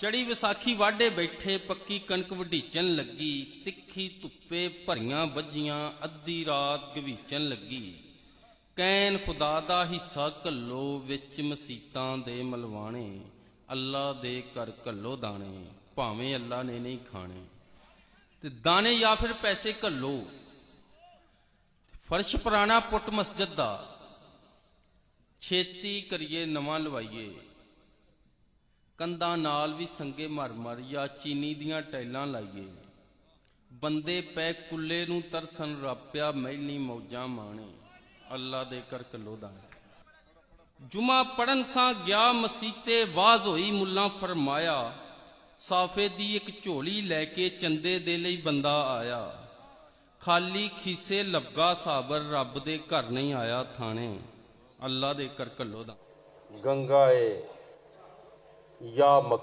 ਚੜੀ ਵਿਸਾਖੀ ਵਾਢੇ ਬੈਠੇ, ਪੱਕੀ ਕਣਕ ਵਢੀਚਣ ਲੱਗੀ, ਤਿੱਖੀ ਧੁੱਪੇ ਭਰੀਆਂ ਵੱਜੀਆਂ ਅੱਧੀ ਰਾਤ ਗਵੀਚਣ ਲੱਗੀ। ਕੈਨ ਖੁਦਾ ਦਾ ਹਿੱਸਾ ਘੱਲੋ, ਵਿੱਚ ਮਸੀਤਾਂ ਦੇ ਮਲਵਾਣੇ, ਅੱਲਾ ਦੇ ਕਰ ਘੱਲੋ ਦਾਣੇ, ਭਾਵੇਂ ਅੱਲਾ ਨੇ ਨਹੀਂ ਖਾਣੇ। ਤੇ ਦਾਣੇ ਜਾਂ ਫਿਰ ਪੈਸੇ ਘੱਲੋ। ਫਰਸ਼ ਪੁਰਾਣਾ ਪੁੱਟ ਮਸਜਿਦ ਦਾ। ਛੇਤੀ ਕਰੀਏ ਨਵਾਂ ਲਵਾਈਏ। ਕੰਧਾਂ ਨਾਲ ਵੀ ਸੰਗੇ ਮਰ ਮਰ ਜਾਂ ਚੀਨੀ ਦੀਆਂ ਟੈਲਾਂ ਲਾਈਏ। ਬੰਦੇ ਪੈ ਕੁੱਲੇ ਨੂੰ ਤਰਸਨ ਰਾਪਿਆ ਮਹਿਲੀ ਮੌਜਾਂ ਮਾਣੇ। ਅੱਲਾ ਦੇ ਕਰ ਕੱਲੋ ਜੁਮਾ ਪੜਨ ਸਾਂ ਗਿਆ ਮਸੀਤੇ ਬਾਜ਼ ਹੋਈ ਮੁੱਲਾ ਫਰਮਾਇਆ। ਸਾਫੇ ਦੀ ਇੱਕ ਝੋਲੀ ਲੈ ਕੇ ਚੰਦੇ ਦੇ ਲਈ ਬੰਦਾ ਆਇਆ। ਖਾਲੀ ਖੀਸੇ ਲੱਗਾ ਸਾਬਰ, ਰੱਬ ਦੇ ਘਰ ਨਹੀਂ ਆਇਆ ਥਾਣੇ। ਅੱਲਾ ਦੇ ਕਰ ਕਲੋਦਾ ਗੰਗਾ ਏ। ਯਾ ਮਕ